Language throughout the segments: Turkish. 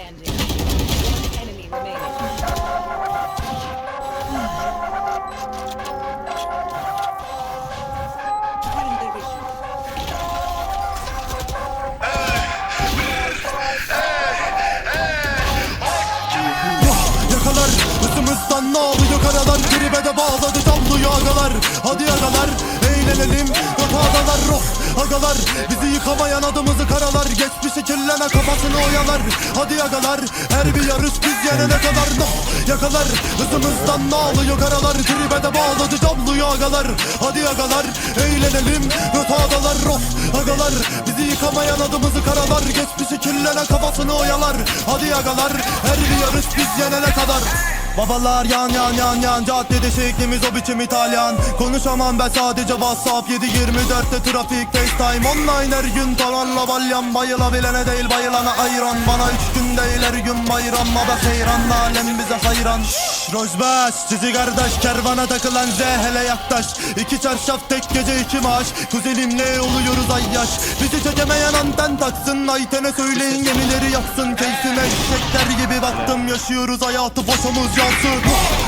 standing. One enemy remaining. Yakalar hızımızdan ne oluyor karalar Tribe de bağladı tabloyu agalar Hadi agalar eğlenelim Yok adalar roh agalar Bizi yıkamayan adımızı karalar Geçmişi kirlene kafasını oyalar. Hadi agalar her bir yarış biz yenene kadar. Noh Yakalar hızımızdan ne oluyor karalar. Tribe de bağladı tabloyu agalar Hadi agalar eğlenelim Yok adalar. Roh agalar Bizi yıkamayan adımızı karalar. Geçmişi kirlene kafasını oyalar. Hadi agalar her bir yarış biz yenene kadar Babalar yan yan yan yan Caddede şeklimiz o biçim İtalyan. Konuşamam ben sadece WhatsApp 7-24'te trafik FaceTime Online her gün tavanla balyan. Bayılabilene değil bayılana ayran. Bana üç gün değil her gün bayram Ama seyran. Alem bize hayran. Şşş Rojbaş Cici kardeş kervana takılan Z hele yaklaş. İki çarşaf tek gece iki maaş. Kuzenimle oluyoruz ay yaş Bizi çekemeyen anten taksın Ayten'e söyleyin gemileri yaksın Keyfime eşekler gibi Yaşıyoruz hayatı boşumuz yansın.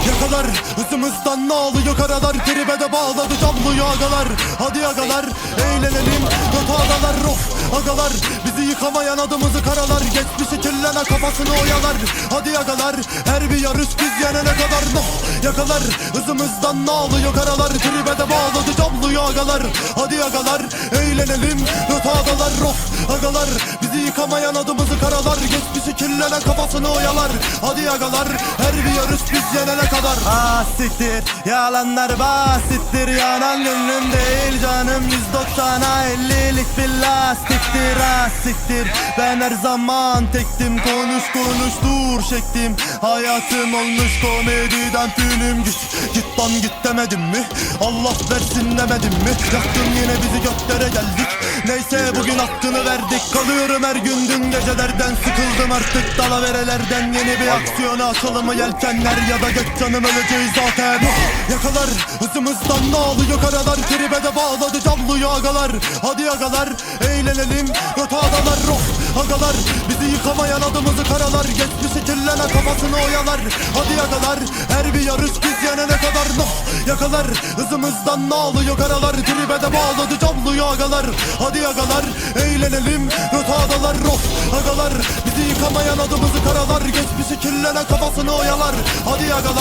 Yakalar hızımızdan ne oluyor karalar Tribe de bağladı tabloyu agalar Hadi agalar eğlenelim. Kötü adalar roh agalar Bizi yıkamayan adımızı karalar. Geçmişi kirlene kafasını oyalar. Hadi agalar her bir yarış biz yenene kadar. Noh Yakalar hızımızdan ne oluyor karalar Tribe de bağladı agalar Hadi agalar eğlenelim. Kötü adalar roh agalar. Bizi yıkamayan adımızı karalar. Geçmişi kirlene kafasını oyalar. Hadi agalar her bir yarış biz yenene kadar Ah yalanlar basittir. Yanan gönlüm değil canım. 190'a 50'lik bir lastiktir. Ah ben her zaman tektim. Konuş konuş dur çektim Hayatım olmuş komediden film Git git lan git demedim mi? Allah versin demedim mi? Yaktın yine bizi göklere geldik Neyse bugün hakkını verdik. Kalıyorum her gün. Dün gecelerden Sıkıldım artık. Dalaverelerden Yeni bir aksiyona açalımı yelkenler Ya da geç canım öleceğiz zaten. Yakalar hızımızdan ne oluyor karalar Tribe de bağladı camluyu agalar Hadi agalar eğlenelim. Kötü adalar roh agalar. Bizi yıkamayan adımızı karalar. Geçmişi kirlene kafasını oyalar. Hadi agalar her bir yarış biz yenene kadar noh Yakalar. Hızımızdan ne oluyor karalar Tribe de bağladı camluyu agalar Hadi agalar eğlenelim. Kötü adalar roh agalar. Bizi yıkamayan adımızı karalar. Geçmişi kirlene kafasını oyalar. Hadi agalar